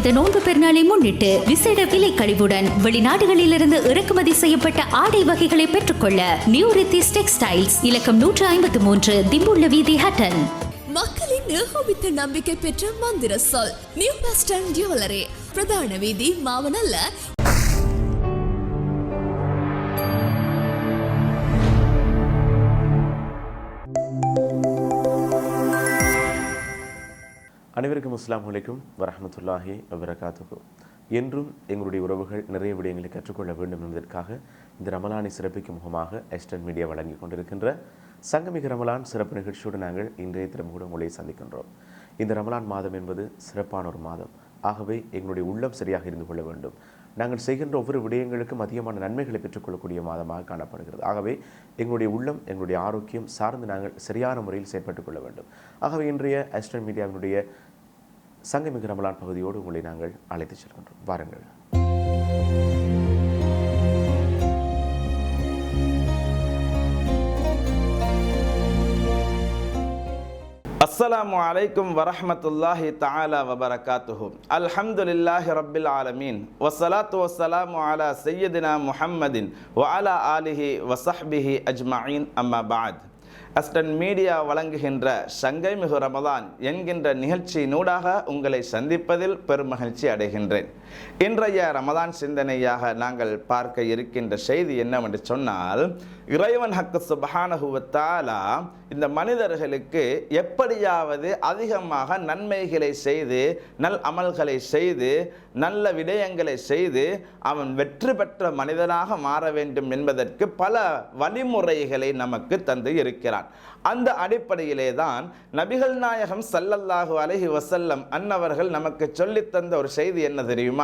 புனித நோன்பு பெருநாளை முன்னிட்டு விசேட விலை கழிவுடன் வெளிநாடுகளிலிருந்து இறக்குமதி செய்யப்பட்ட ஆடை வகைகளை பெற்றுக்கொள்ள நியூ ரித்திஸ் டெக்ஸ்டைல்ஸ் இலக்கம் நூற்று ஐம்பத்து மூன்று திம்புள்ள வீதி ஹட்டன். மக்களின் ஏகோபித்த நம்பிக்கை பெற்ற மந்திர சொல் நியூ வெஸ்டர்ன் ஜுவல்லரி பிரதான வீதி மாவனல்ல அனைவருக்கும் அஸ்லாம் வலைக்கும் வரமத்துல்லாஹி வபரகாத்துக்கு என்றும் எங்களுடைய உறவுகள் நிறைய விடயங்களை கற்றுக்கொள்ள வேண்டும் என்பதற்காக இந்த ரமலானை சிறப்பிக்கும் முகமாக எஸ்டர்ன் மீடியா வழங்கி கொண்டிருக்கின்ற சங்கமிக ரமலான் சிறப்பு நிகழ்ச்சியோடு நாங்கள் இன்றைய தினம் கூட உங்களை சந்திக்கின்றோம். இந்த ரமலான் மாதம் என்பது சிறப்பான ஒரு மாதம். ஆகவே எங்களுடைய உள்ளம் சரியாக இருந்து கொள்ள வேண்டும். நாங்கள் செய்கின்ற ஒவ்வொரு விடயங்களுக்கும் அதிகமான நன்மைகளை பெற்றுக்கொள்ளக்கூடிய மாதமாக காணப்படுகிறது. ஆகவே எங்களுடைய உள்ளம் எங்களுடைய ஆரோக்கியம் சார்ந்து நாங்கள் சரியான முறையில் செயற்பட்டுக் கொள்ள வேண்டும். ஆகவே இன்றைய எஸ்டர்ன் மீடியாவினுடைய சங்கமிகு ரமலான் பகுதியோடு உங்களை நாங்கள் அழைத்துச் செல்கின்றோம். வாருங்கள். அஸ்ஸலாமு அலைக்கும் வரஹ்மத்துல்லாஹி தாலா வபரகாத்துஹு. அல்ஹம்துலில்லாஹி ரப்பில் ஆலமீன். வசலாத்து வஸ்ஸலாமு அலா சையதினா முஹம்மதின் வ அலா ஆலிஹி வசஹ்பிஹி அஜ்மாயின் அம்மா பாத் அஸ்டன் மீடியா வழங்குகின்ற சங்கை மிகு ரமதான் என்கின்ற நிகழ்ச்சியினூடாக உங்களை சந்திப்பதில் பெருமகிழ்ச்சி அடைகின்றேன். இன்றைய ரமதான் சிந்தனையாக நாங்கள் பார்க்க இருக்கின்ற செய்தி என்னவென்று சொன்னால் இறைவன் ஹக்கு சுபஹானஹுவத்தாலா இந்த மனிதர்களுக்கு எப்படியாவது அதிகமாக நன்மைகளை செய்து நல் அமல்களை செய்து நல்ல விடயங்களை செய்து அவன் வெற்றி பெற்ற மனிதனாக மாற வேண்டும் என்பதற்கு பல வழிமுறைகளை நமக்கு தந்து இருக்கிறான். அந்த அடிப்படையிலே தான் நபிகள் நாயகம் சல்லல்லாஹு அலஹி வசல்லம் அன்னவர்கள் நமக்கு சொல்லித் தந்த ஒரு செய்தி என்ன தெரியுமா?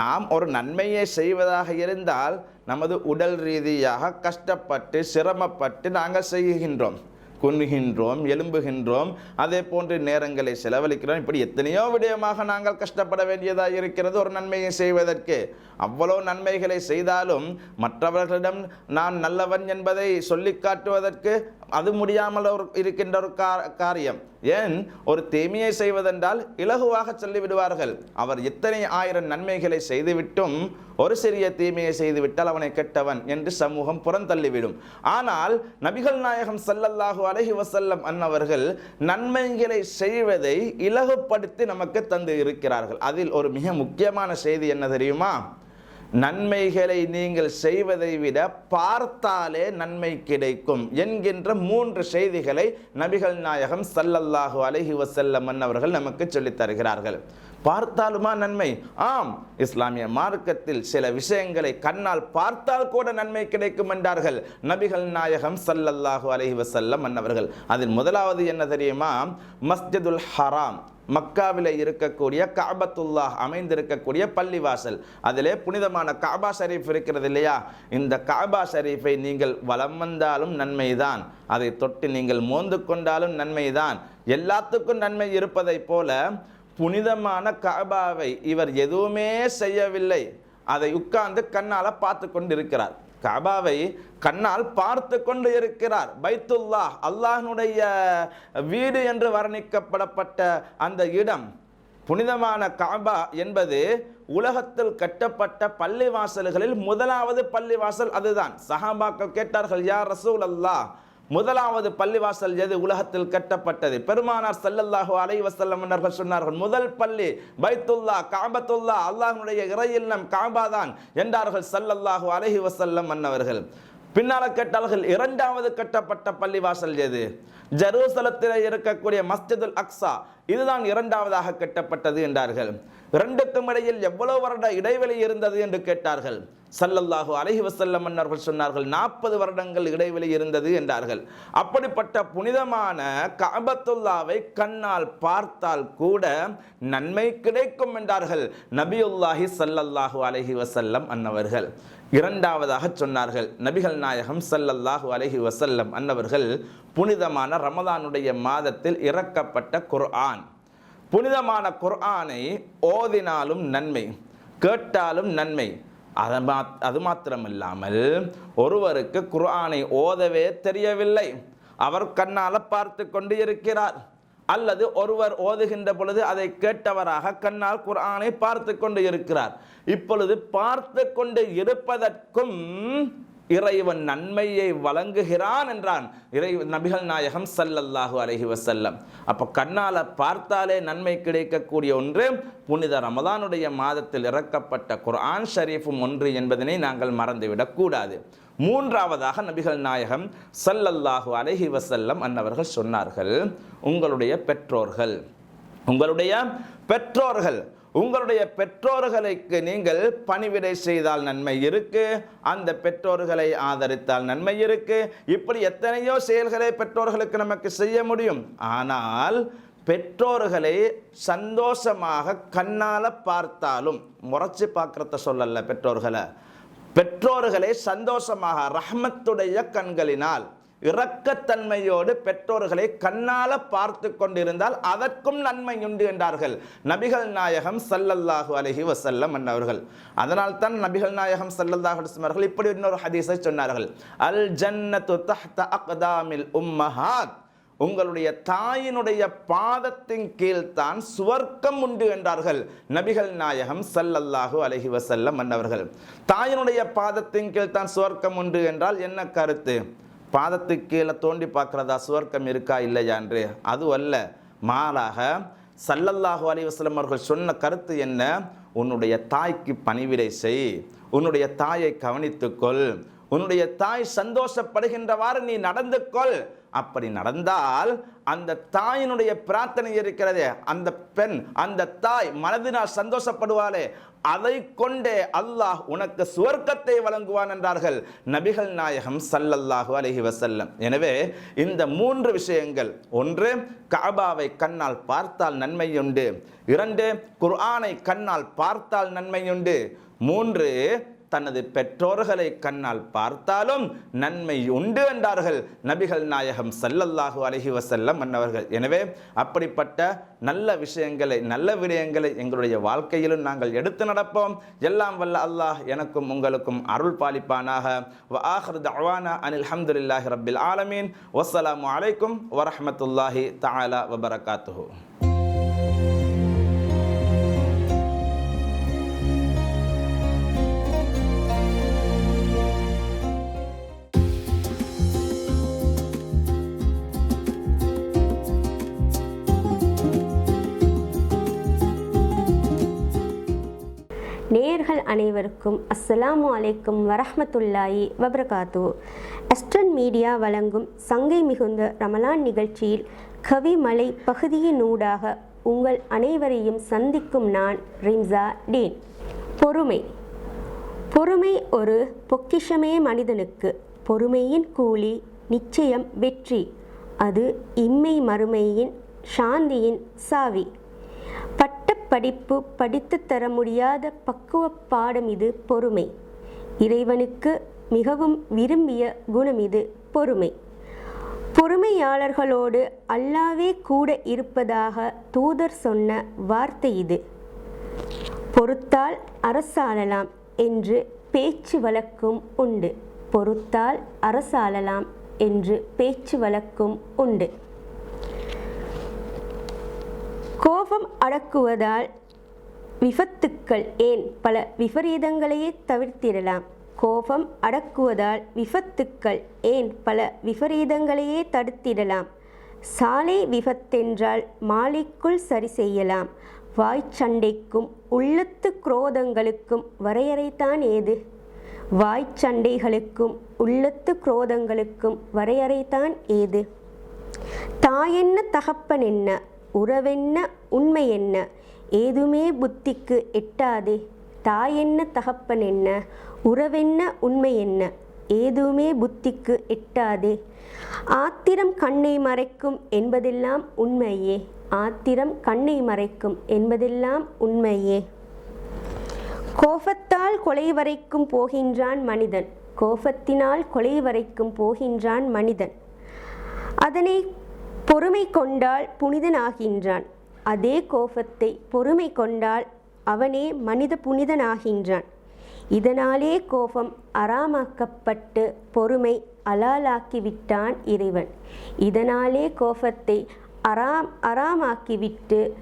நாம் ஒரு நன்மையை செய்வதாக இருந்தால் நமது உடல் ரீதியாக கஷ்டப்பட்டு சிரமப்பட்டு நாங்கள் செய்கின்றோம். குன்னுகின்றோம் எலும்புகின்றோம் அதே போன்று நேரங்களை செலவழிக்கிறோம். இப்படி எத்தனையோ விடயமாக நாங்கள் கஷ்டப்பட வேண்டியதாக இருக்கிறது ஒரு நன்மையை செய்வதற்கு. அவ்வளோ நன்மைகளை செய்தாலும் மற்றவர்களிடம் நான் நல்லவன் என்பதை சொல்லி காட்டுவதற்கு அது முடியாமல் ஒரு இருக்கின்ற ஒரு கா- காரியம். ஏன்? ஒரு தீமையை செய்வதென்றால் இலகுவாக சொல்லிவிடுவார்கள். அவர் எத்தனை ஆயிரம் நன்மைகளை செய்துவிட்டும் ஒரு சிறிய தீமையை செய்துவிட்டால் அவனை கெட்டவன் என்று சமூகம் புறந்தள்ளிவிடும். ஆனால் நபிகள் நாயகம் ஸல்லல்லாஹு அலைஹி வசல்லம் அன்னவர்கள் நன்மைகளை செய்வதை இலகுப்படுத்தி நமக்கு தந்து இருக்கிறார்கள். அதில் ஒரு மிக முக்கியமான செய்தி என்ன தெரியுமா? நன்மைகளை நீங்கள் செய்வதை விட பார்த்தாலே நன்மை கிடைக்கும் என்கின்ற மூன்று செய்திகளை நபிகள் நாயகம் சல்லல்லாஹு அலஹி வஸல்லம் அவர்கள் நமக்கு சொல்லித் தருகிறார்கள். பார்த்தாலுமா நன்மை? ஆம். இஸ்லாமிய மார்க்கத்தில் சில விஷயங்களை கண்ணால் பார்த்தால் கூட நன்மை கிடைக்கும் என்றார்கள் நபிகள் நாயகம் சல்லல்லாஹு அலஹி வசல்லம் அன்னவர்கள். அதில் முதலாவது என்ன தெரியுமா? மஸ்ஜிதுல் ஹராம். மக்காவில் இருக்கக்கூடிய காபத்துல்லாஹ் அமைந்திருக்கக்கூடிய பள்ளிவாசல். அதிலே புனிதமான காபா ஷரீஃப் இருக்கிறது இல்லையா? இந்த காபா ஷரீஃபை நீங்கள் வலம் வந்தாலும் நன்மைதான். அதை தொட்டு நீங்கள் மோந்து கொண்டாலும் நன்மைதான். எல்லாத்துக்கும் நன்மை இருப்பதைப் போல புனிதமான காபாவை இவர் எதுவுமே செய்யவில்லை. அதை உட்கார்ந்து கண்ணால் பார்த்து கொண்டிருக்கிறார். காபாவை கண்ணால் பார்த்து கொண்டு இருக்கிறார். பைத்துல்லாஹ் அல்லாஹனுடைய வீடு என்று வர்ணிக்கப்படப்பட்ட அந்த இடம் புனிதமான காபா என்பது உலகத்தில் கட்டப்பட்ட பள்ளிவாசல்களில் முதலாவது பள்ளிவாசல் அதுதான். சஹாபாக்கள் கேட்டார்கள் யார் ரசூல் அல்லாஹ் முதலாவது பள்ளிவாசல் எது? உலகத்தில் கட்டப்பட்டது. பெருமானார் சல்லல்லாஹு அலைஹி வஸல்லம் அவர்கள் சொன்னார்கள் முதல் பள்ளி பைத்துல்லா காபத்துல்லா அல்லாஹனுடைய இறையில்லம் இல்லம் காபா தான் என்றார்கள் ஸல்லல்லாஹு அலைஹி வசல்லம் அன்னவர்கள். பின்னால கேட்டார்கள் இரண்டாவது கட்டப்பட்ட பள்ளிவாசல் எது? ஜெருசலத்தில் இருக்கக்கூடிய மஸ்ஜிதுல் அக்ஸா இதுதான் இரண்டாவதாக கட்டப்பட்டது என்றார்கள். இரண்டுக்கும் இடையில் எவ்வளவு வருட இடைவெளி இருந்தது என்று கேட்டார்கள். சல்லல்லாஹு அலஹி வசல்லம் மன்னர்கள் சொன்னார்கள் நாற்பது வருடங்கள் இடைவெளி இருந்தது என்றார்கள். அப்படிப்பட்ட புனிதமான காபத்துல்லாவை கண்ணால் பார்த்தால் கூட நன்மை கிடைக்கும் என்றார்கள் நபியுல்லாஹி சல்லல்லாஹு அலஹி வசல்லம் அன்னவர்கள். இரண்டாவதாக சொன்னார்கள். நபிகள் நாயகம் சல்லல்லாஹு அலஹி வசல்லம் அன்னவர்கள் புனிதமான ரமதானுடைய மாதத்தில் இறக்கப்பட்ட குர்ஆன். புனிதமான குர்ஆனை ஓதினாலும் நன்மை கேட்டாலும் நன்மை. அது மா அது மாத்திரமில்லாமல் ஒருவருக்கு குர்ஆனை ஓதவே தெரியவில்லை. அவர் கண்ணால பார்த்து கொண்டு இருக்கிறார். அல்லது ஒருவர் ஓதுகின்ற பொழுது அதை கேட்டவராக கண்ணால் குரானை பார்த்து கொண்டு இருக்கிறார். இப்பொழுது பார்த்து கொண்டு இருப்பதற்கும் இறைவன் நன்மையை வழங்குகிறான் என்றான். இறை நபிகள் நாயகம் சல்லல்லாஹு அலஹி வசல்லம் அப்போ கண்ணால் பார்த்தாலே நன்மை கிடைக்கக்கூடிய ஒன்று புனித ரமதானுடைய மாதத்தில் இறக்கப்பட்ட குர்ஆன் ஷரீஃபும் ஒன்று என்பதனை நாங்கள் மறந்துவிடக் கூடாது. மூன்றாவதாக நபிகள் நாயகம் சல்லல்லாஹு அலஹி வசல்லம் அன்னவர்கள் சொன்னார்கள் உங்களுடைய பெற்றோர்கள் உங்களுடைய பெற்றோர்கள் உங்களுடைய பெற்றோர்களுக்கு நீங்கள் பணிவிடை செய்தால் நன்மை இருக்கு அந்த பெற்றோர்களை ஆதரித்தால் நன்மை இருக்கு. இப்படி எத்தனையோ செயல்களை பெற்றோர்களுக்கு நமக்கு செய்ய முடியும். ஆனால் பெற்றோர்களை சந்தோஷமாக கண்ணால பார்த்தாலும் முறைச்சி பார்க்கறத சொல்லல பெற்றோர்களை. பெற்றோர்களை சந்தோஷமாக ரஹ்மத்துடைய கண்களினால் இரக்கத்தன்மையோடு பெற்றோர்களை கண்ணால பார்த்து கொண்டிருந்தால் அதற்கும் நன்மை உண்டு என்றார்கள். நபிகள் நாயகம் சல்லல்லாஹு அலஹி வசல்லம் அன்னவர்கள். அதனால் தான் நபிகள் நாயகம் ஸல்லல்லாஹு அவர்கள் இப்படி இன்னொரு ஹதீஸை சொன்னார்கள். அல் ஜன்னத்து தஹ்த அக்தாமில் உம்மஹாத். உங்களுடைய தாயினுடைய பாதத்தின் கீழ் தான் சுவர்க்கம் உண்டு என்றார்கள். நபிகள் நாயகம் சல்லல்லாஹு அலஹி வசல்லம் மன்னவர்கள் தாயினுடைய பாதத்தின் கீழ் தான் சுவர்க்கம் உண்டு என்றால் என்ன கருத்து? பாதத்துக்கு கீழே தோண்டி பார்க்குறதா சுவர்க்கம் இருக்கா இல்லையா என்று? அது அல்ல மாறாக சல்லல்லாஹு அலைஹி அவர்கள் சொன்ன கருத்து என்ன? உன்னுடைய தாய்க்கு பணிவிடை செய். உன்னுடைய தாயை கவனித்துக்கொள் உன்னுடைய தாய் சந்தோஷப்படுகின்றவாறு நீ நடந்து கொள். அப்படி நடந்தால் அந்த தாயினுடைய பிரார்த்தனை இருக்கிறதே அந்த பெண் அந்த தாய் மனதினால் சந்தோஷப்படுவாளே. அதை கொண்டே அல்லாஹ் உனக்கு சுவர்க்கத்தை வழங்குவான் என்றார்கள் நபிகள் நாயகம் சல்லல்லாஹு அலஹி வசல்லம் எனவே இந்த மூன்று விஷயங்கள் ஒன்று காபாவை கண்ணால் பார்த்தால் நன்மையுண்டு. இரண்டு குர்ஆனை கண்ணால் பார்த்தால் நன்மையுண்டு. மூன்று தனது பெற்றோர்களை கண்ணால் பார்த்தாலும் நன்மை உண்டு என்றார்கள். நபிகள் நாயகம் ஸல்லல்லாஹு அலைஹி வசல்லம் மன்னவர்கள். எனவே அப்படிப்பட்ட நல்ல விஷயங்களை நல்ல விடயங்களை எங்களுடைய வாழ்க்கையிலும் நாங்கள் எடுத்து நடப்போம். எல்லாம் வல்ல அல்லாஹ் எனக்கும் உங்களுக்கும் அருள் பாலிப்பானாக. வ ஆஹிர் அனில் ஹம்துல்லாஹி ரபில் ஆலமீன். வஸ்ஸலாமு அலைக்கும் வரஹ்மத்துல்லாஹி தஆலா வபரகாத்துஹு. நேயர்கள் அனைவருக்கும் அஸ்ஸலாமு அலைக்கும் வரஹமத்துல்லாயி வபரகாத்து. அஸ்ட்ரன் மீடியா வழங்கும் சங்கை மிகுந்த ரமலான் நிகழ்ச்சியில் கவிமலை பகுதியினூடாக உங்கள் அனைவரையும் சந்திக்கும் நான் ரிம்சா டீன். பொறுமை. பொறுமை ஒரு பொக்கிஷமே மனிதனுக்கு. பொறுமையின் கூலி நிச்சயம் வெற்றி. அது இம்மை மறுமையின் சாந்தியின் சாவி. படிப்பு படித்து தர முடியாத பக்குவ பாடம் இது பொறுமை. இறைவனுக்கு மிகவும் விரும்பிய குணம் இது பொறுமை. பொறுமையாளர்களோடு அல்லாவே கூட இருப்பதாக தூதர் சொன்ன வார்த்தை இது. பொறுத்தால் அரசாளலாம் என்று பேச்சு வழக்கும் உண்டு. பொறுத்தால் அரசாளலாம் என்று பேச்சு வழக்கும் உண்டு. கோபம் அடக்குவதால் விபத்துக்கள் ஏன்? பல விபரீதங்களையே தவிர்த்திடலாம். கோபம் அடக்குவதால் விபத்துக்கள் ஏன்? பல விபரீதங்களையே தடுத்திடலாம். சாலை விபத்தென்றால் மாலைக்குள் சரி செய்யலாம். வாய்ச்சண்டைக்கும் உள்ளத்து குரோதங்களுக்கும் வரையறைத்தான் ஏது? வாய்ச்சண்டைகளுக்கும் உள்ளத்து குரோதங்களுக்கும் வரையறைத்தான் ஏது? தாயென்ன தகப்பன் என்ன? உறவென்ன உண்மை என்ன ஏதுமே புத்திக்கு எட்டாதே. தாயென்ன தகப்பன் என்ன உறவென்ன உண்மை என்ன ஏதுமே புத்திக்கு எட்டாதே. ஆத்திரம் கண்ணை மறைக்கும் என்பதெல்லாம் உண்மையே. ஆத்திரம் கண்ணை மறைக்கும் என்பதெல்லாம் உண்மையே. கோபத்தால் கொலை வரைக்கும் போகின்றான் மனிதன். கோபத்தினால் கொலை வரைக்கும் போகின்றான் மனிதன். அதனை பொறுமை கொண்டால் புனிதனாகின்றான். அதே கோபத்தை பொறுமை கொண்டால் அவனே மனித புனிதனாகின்றான். இதனாலே கோபம் அறாமாக்கப்பட்டு பொறுமை அலாலாக்கி விட்டான் இறைவன். இதனாலே கோபத்தை அறாம் அறாமாக்கிவிட்டு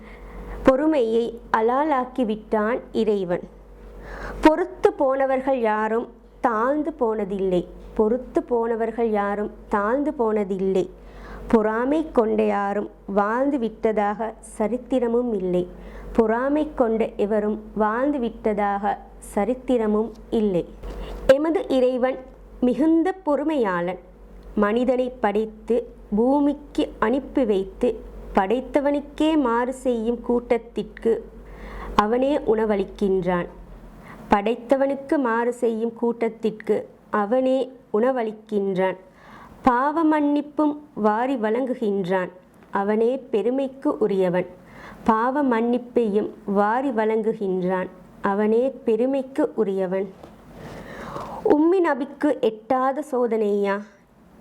பொறுமையை அலாலாக்கிவிட்டான் இறைவன். பொறுத்து போனவர்கள் யாரும் தாழ்ந்து போனதில்லை. பொறுத்து போனவர்கள் யாரும் தாழ்ந்து போனதில்லை. பொறாமை கொண்ட யாரும் வாழ்ந்து விட்டதாக சரித்திரமும் இல்லை. பொறாமை கொண்ட எவரும் வாழ்ந்து விட்டதாக சரித்திரமும் இல்லை. எமது இறைவன் மிகுந்த பொறுமையாளன். மனிதனை படைத்து பூமிக்கு அனுப்பி வைத்து படைத்தவனுக்கே மாறு செய்யும் கூட்டத்திற்கு அவனே உணவளிக்கின்றான். படைத்தவனுக்கு மாறு செய்யும் கூட்டத்திற்கு அவனே உணவளிக்கின்றான். பாவ மன்னிப்பும் வாரி வழங்குகின்றான். அவனே பெருமைக்கு உரியவன். பாவ மன்னிப்பையும் வாரி வழங்குகின்றான். அவனே பெருமைக்கு உரியவன். உம்மி நபிக்கு எட்டாத சோதனையா?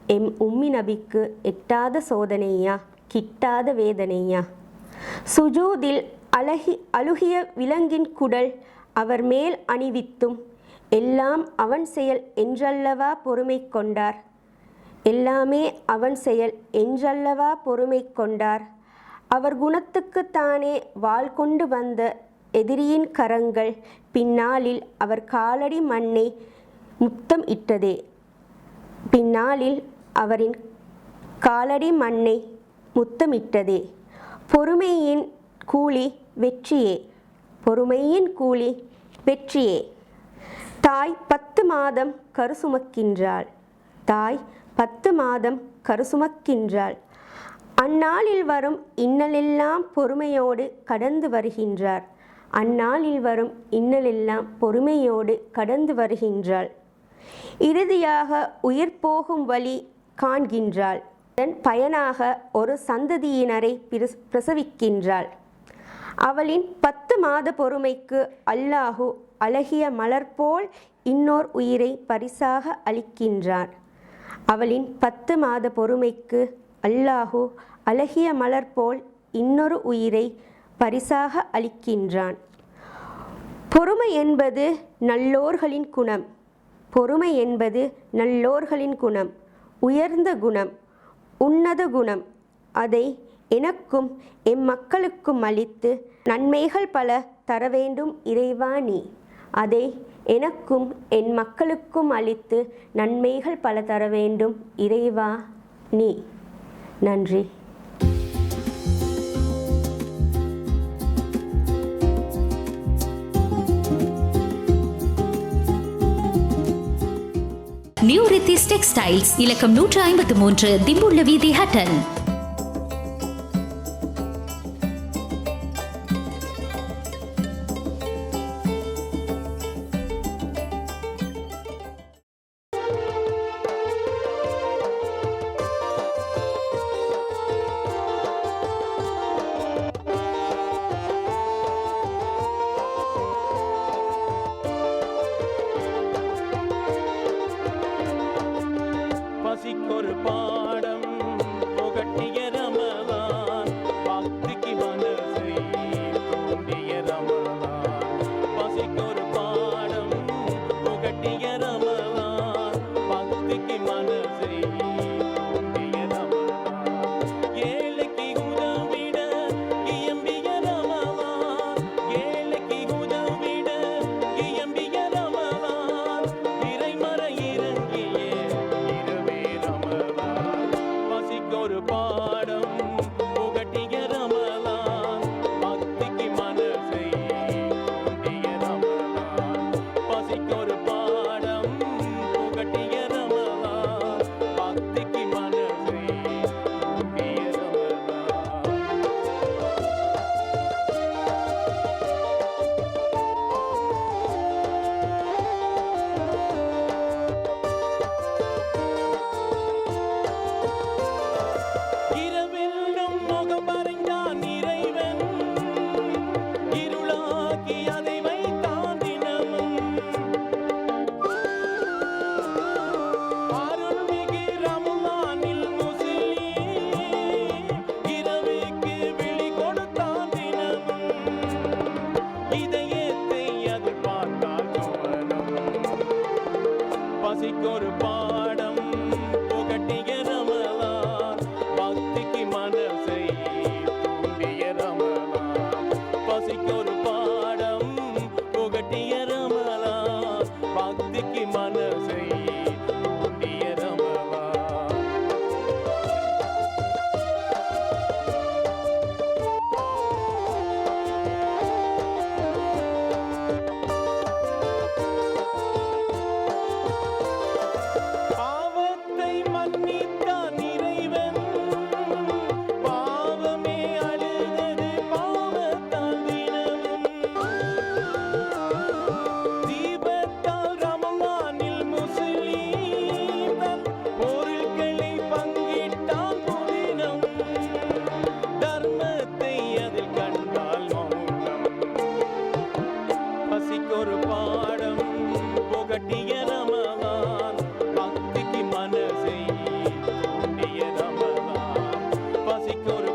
எம் உம்மி நபிக்கு எட்டாத சோதனையா? கிட்டாத வேதனையா? சுஜூதில் அழகி அழுகிய விலங்கின் குடல் அவர் மேல் அணிவித்தும் எல்லாம் அவன் செயல் என்றல்லவா பொறுமை கொண்டார். எல்லாமே அவன் செயல் என்றல்லவா பொறுமை கொண்டார். அவர் குணத்துக்குத்தானே வாள் கொண்டு வந்த எதிரியின் கரங்கள் பின்னாளில் அவர் காலடி மண்ணை முத்தம் இட்டதே. பின்னாளில் அவரின் காலடி மண்ணை முத்தமிட்டதே பொறுமையின் கூலி வெற்றியே. பொறுமையின் கூலி வெற்றியே. தாய் பத்து மாதம் கருசுமக்கின்றாள் தாய் பத்து மாதம் கருசுமக்கின்றாள். அந்நாளில் வரும் இன்னலெல்லாம் பொறுமையோடு கடந்து வருகின்றார். அந்நாளில் வரும் இன்னலெல்லாம் பொறுமையோடு கடந்து வருகின்றாள். இறுதியாக உயிர் போகும் வழி காண்கின்றாள். இதன் பயனாக ஒரு சந்ததியினரை பிரஸ்- பிரசவிக்கின்றாள். அவளின் பத்து மாத பொறுமைக்கு அல்லாஹு அழகிய மலர் போல் இன்னோர் உயிரை பரிசாக அளிக்கின்றார் அவளின் பத்து மாத பொறுமைக்கு அல்லாஹு அழகிய மலர் போல் இன்னொரு உயிரை பரிசாக அளிக்கின்றான். பொறுமை என்பது நல்லோர்களின் குணம். பொறுமை என்பது நல்லோர்களின் குணம். உயர்ந்த குணம் உன்னத குணம். அதை எனக்கும் எம் மக்களுக்கும் அளித்து நன்மைகள் பல தர வேண்டும் இறைவா நீ. அதை எனக்கும் என் மக்களுக்கும் அளித்து நன்மைகள் பல தர வேண்டும். இறைவா நீ. நன்றி. நியூ ரித்திஸ் டெக்ஸ்டைல்ஸ் இலக்கம் நூற்று ஐம்பத்து மூன்று திம்புள்ள வீதி ஹட்டன். 一样的 They go to.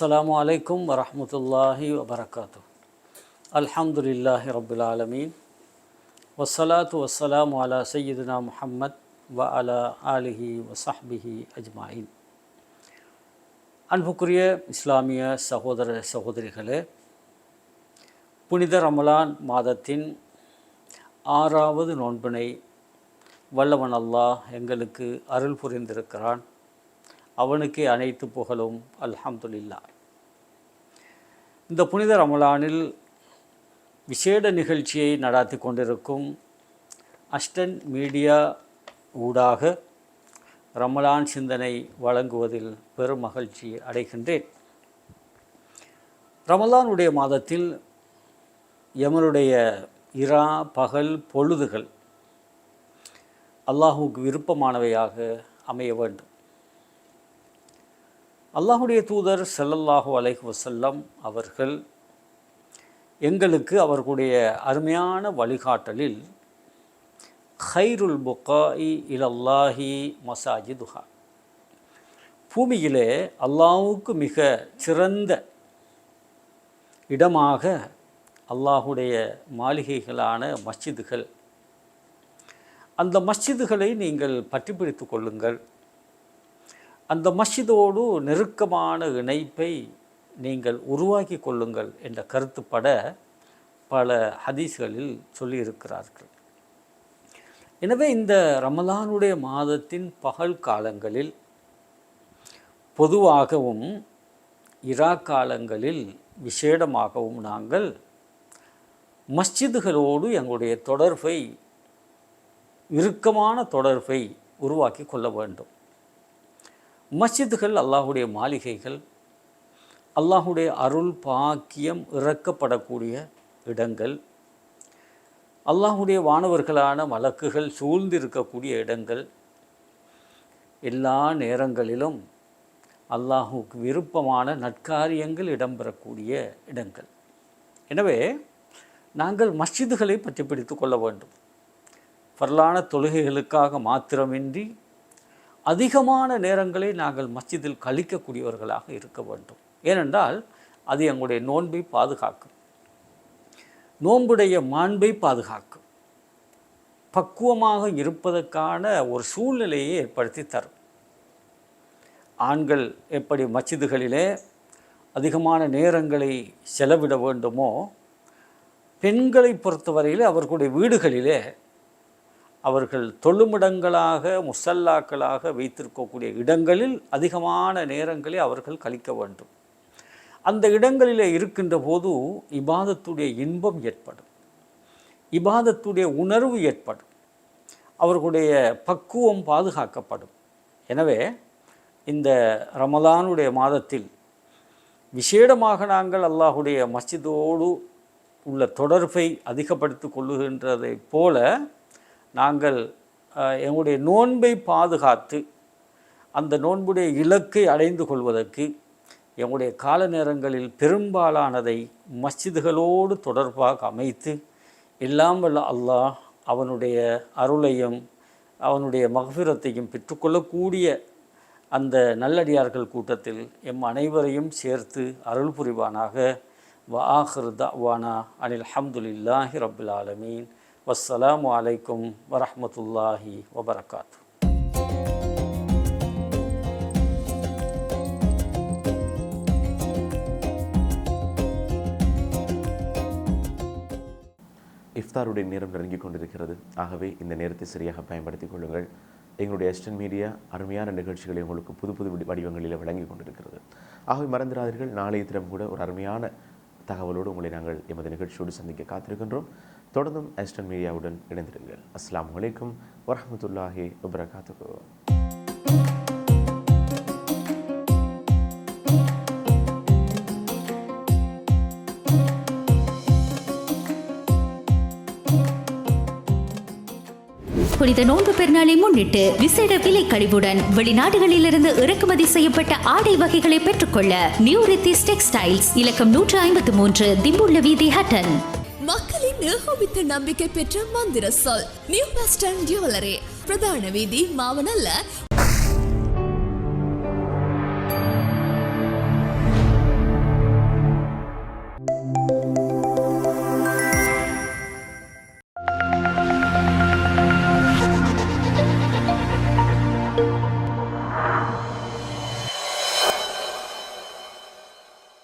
அஸ்லாம் வலைக்கம் வரமத்துல்லாஹி வபரகாத்து அல்ஹம்துலில்லாஹி ரபுல் ஆலமீன் வசலாத்து வசலாம் அலா சையீதுனா முஹம்மத் வ அலா ஆலிஹி வசஹ்பிஹி அஜ்மாயின் அன்புக்குரிய இஸ்லாமிய சகோதர சகோதரிகளே புனித ரமலான் மாதத்தின் ஆறாவது நோன்பினை வல்லவன் அல்லாஹ் எங்களுக்கு அருள் புரிந்திருக்கிறான். அவனுக்கே அனைத்து புகழும். அல்ஹம்துலில்லா இந்த புனித ரமலானில் விசேட நிகழ்ச்சியை நடாத்தி கொண்டிருக்கும் அஸ்டன் மீடியா ஊடாக ரமலான் சிந்தனை வழங்குவதில் பெரும் மகிழ்ச்சி அடைகின்றேன். ரமலானுடைய மாதத்தில் எமனுடைய இரா பகல் பொழுதுகள் அல்லாஹுக்கு விருப்பமானவையாக அமைய வேண்டும். அல்லாஹுடைய தூதர் செல்லல்லாஹு அலைஹ் வசல்லம் அவர்கள் எங்களுக்கு அவர்களுடைய அருமையான வழிகாட்டலில் ஹைருல் புக்காயி இலல்லாஹி மசாஜிதுஹா பூமியிலே அல்லாஹுக்கு மிக சிறந்த இடமாக அல்லாஹுடைய மாளிகைகளான மஸ்ஜிதுகள். அந்த மஸ்ஜிதுகளை நீங்கள் பற்றி பிடித்து கொள்ளுங்கள். அந்த மஸ்ஜிதோடு நெருக்கமான இணைப்பை நீங்கள் உருவாக்கி கொள்ளுங்கள் என்ற கருத்துப்பட பல ஹதீஸ்களில் சொல்லியிருக்கிறார்கள். எனவே இந்த ரமலானுடைய மாதத்தின் பகல் காலங்களில் பொதுவாகவும் இரா காலங்களில் விசேடமாகவும் நாங்கள் மஸ்ஜிதுகளோடு எங்களுடைய தொடர்பை இறுக்கமான தொடர்பை உருவாக்கி கொள்ள வேண்டும். மஸ்ஜிதுகள் அல்லாஹுடைய மாளிகைகள் அல்லாஹுடைய அருள் பாக்கியம் இறக்கப்படக்கூடிய இடங்கள் அல்லாஹுடைய வானவர்களான வழக்குகள் சூழ்ந்திருக்கக்கூடிய இடங்கள் எல்லா நேரங்களிலும் அல்லாஹுக்கு விருப்பமான நற்காரியங்கள் இடம்பெறக்கூடிய இடங்கள். எனவே நாங்கள் மஸ்ஜிதுகளை பற்றி பிடித்து கொள்ள வேண்டும். பரலான தொழுகைகளுக்காக மாத்திரமின்றி அதிகமான நேரங்களை நாங்கள் மஸ்ஜிதில் கழிக்கக்கூடியவர்களாக இருக்க வேண்டும். ஏனென்றால் அது எங்களுடைய நோன்பை பாதுகாக்கும். நோன்புடைய மாண்பை பாதுகாக்கும். பக்குவமாக இருப்பதற்கான ஒரு சூழ்நிலையை ஏற்படுத்தி தரும். ஆண்கள் எப்படி மஸ்ஜிதுகளிலே அதிகமான நேரங்களை செலவிட வேண்டுமோ பெண்களை பொறுத்தவரையில் அவர்களுடைய வீடுகளிலே அவர்கள் தொழுமிடங்களாக முசல்லாக்களாக வைத்திருக்கக்கூடிய இடங்களில் அதிகமான நேரங்களை அவர்கள் கழிக்க வேண்டும். அந்த இடங்களில் இருக்கின்ற போது இபாதத்துடைய இன்பம் ஏற்படும். இபாதத்துடைய உணர்வு ஏற்படும். அவர்களுடைய பக்குவம் பாதுகாக்கப்படும். எனவே இந்த ரமதானுடைய மாதத்தில் விசேடமாக நாங்கள் அல்லாஹுடைய மஸ்ஜிதோடு உள்ள தொடர்பை அதிகப்படுத்தி கொள்ளுகின்றதைப் போல நாங்கள் எங்களுடைய நோன்பை பாதுகாத்து அந்த நோன்புடைய இலக்கை அடைந்து கொள்வதற்கு எங்களுடைய கால நேரங்களில் பெரும்பாலானதை மஸ்ஜிதுகளோடு தொடர்பாக அமைத்து எல்லாம் வல்ல அல்லாஹ் அவனுடைய அருளையும் அவனுடைய மகபிரத்தையும் பெற்றுக்கொள்ளக்கூடிய அந்த நல்லடியார்கள் கூட்டத்தில் எம் அனைவரையும் சேர்த்து அருள் புரிவானாக. வ ஆஹிர் தவானா அனில் அஹமதுல்லாஹி ரபுல் ஆலமீன். வஸ்ஸலாமு அலைக்கும் வரமத்துல்லாஹி வபரகாத்து இஃப்தாருடைய நேரம் நெருங்கிக் கொண்டிருக்கிறது. ஆகவே இந்த நேரத்தை சரியாக பயன்படுத்திக் கொள்ளுங்கள். எங்களுடைய எஸ்டன் மீடியா அருமையான நிகழ்ச்சிகளை உங்களுக்கு புது புது வடிவங்களில் வழங்கி கொண்டிருக்கிறது. ஆகவே மறந்துடாதீர்கள் நாளைய தினம் கூட ஒரு அருமையான தகவலோடு உங்களை நாங்கள் எமது நிகழ்ச்சியோடு சந்திக்க காத்திருக்கின்றோம். தொடர்ந்தும் எஸ்டன் மீடியாவுடன் இணைந்திருங்கள். அஸ்ஸலாமு அலைக்கும் வரஹ்மத்துல்லாஹி வபரகாத்துஹு. புனித நோன்பு பெருநாளை முன்னிட்டு விசேட விலை கழிவுடன் வெளிநாடுகளிலிருந்து இறக்குமதி செய்யப்பட்ட ஆடை வகைகளை பெற்றுக்கொள்ள நியூ ரித்திஸ் டெக்ஸ்டைல்ஸ் இலக்கம் நூற்று ஐம்பத்து மூன்று திம்புள்ள வீதி ஹட்டன். நிரூபித்த நம்பிக்கை பெற்ற மந்திர சொல். நியூ பஸ் ஸ்டாண்ட் ஜுவல்லரி பிரதான வீதி மாவனல்ல.